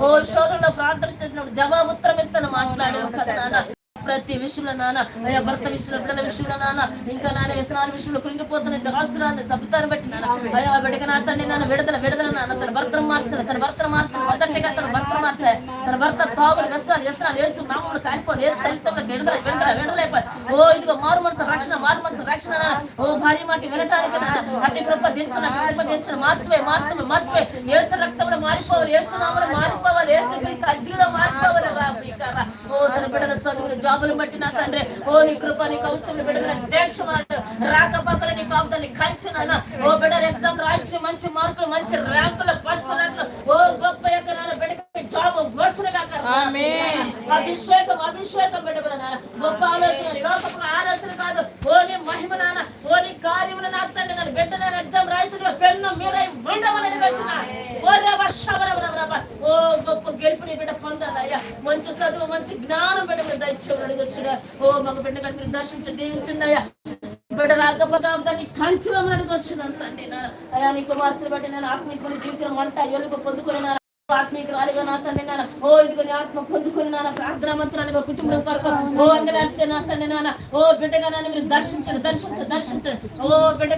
ఓ శోధనలో ప్రార్థన చేసినప్పుడు జవాబు ఉత్తరం ఇస్తాను మాట్లాడావు కదా నాన్న. ప్రతి విషయంలో నాన్న అయ్యా భర్త విషయంలో పిల్లల విషయంలో నాన్న ఇంకా నాన్న వ్యసనాల విషయంలో కృంగిపోతున్న దాసురాన్ని సబుతాన్ని బట్టి నాన్న. అయ్యా బిడ్డగా నా తండ్రి నాన్న విడుదల విడుదల నాన్న. తన భర్తను మార్చాను తన భర్తను మార్చాను మొదటిగా తన భర్తను మార్చాయి తన భర్త తాగుడు వ్యసనాలు వ్యసనాలు వేసు నామములు కాలిపోయి వేసు సైతం విడుదల విడుదల విడదలైపోయి ఓ ఇదిగో మారు మనసు రక్షణ మారు మనసు రక్షణ ఓ భార్య మాటి వినటానికి అట్టి కృప దించిన కృప దించిన మార్చిపోయి మార్చిపోయి మార్చిపోయి ఏసు రక్తం మారిపోవాలి. యేసు నామలో మారిపోవాలి. యేసు క్రీస్తు అగ్నిలో మారిపోవాలి. ఓ తన బిడ్డల చదువులు జాబులు బట్టి నా తండ్రి. ఓ నీ కృప నీ కౌచం బిడ్డల దీక్షమాడు రాకపోకలు నీ కాపుతల్ని కంచునైనా ఓ బిడ్డలు ఎగ్జామ్ రాయించి మంచి మార్కులు మంచి ర్యాంకులు ఫస్ట్ ర్యాంకులు. ఓ గొప్ప ఎక్కడాల బిడ్డకి జాబ్ వచ్చునుగా ఆమేన్. అభిషేకం అభిషేకం బిడ్డ గొప్ప ఆలోచన లోకపు ఆలోచన కాదు. ఓ నీ మహిమ నాన్న. ఓ నీ కార్యములు నా తండ్రి. నన్ను బిడ్డ నేను ఎగ్జామ్ రాసి పెన్ను మీరై ఉండమని వచ్చిన ఓ రవ శబర రవ రవ. ఓ గొప్ప గెలుపు నీ బిడ్డ పొందాలయ్యా. మంచి చదువు మంచి జ్ఞానం బిడ్డ మీరు దయచేయమని వచ్చిన ఓ మగ బిడ్డ కానీ మీరు దర్శించి దీవించండి అయ్యా బిడ్డ రాకపోగా దాన్ని కంచులమని వచ్చిందంటే అయ్యా నీ కుమార్తె బట్టి నేను ఆత్మీయ జీవితం వంట ఎలుగు పొందుకున్నాను. ఆత్మీయ రాలిగా నా తండ్రి నాన్న. ఓ ఇదిగో ఆత్మ పొందుకుని నాన్న. ప్రార్థనా మంత్రాలుగా కుటుంబం కొరకు ఓ అంగనర్చే నా తండ్రి నాన్న. ఓ బిడ్డగా నన్ను మీరు దర్శించండి దర్శించండి దర్శించండి. ఓ బిడ్డగా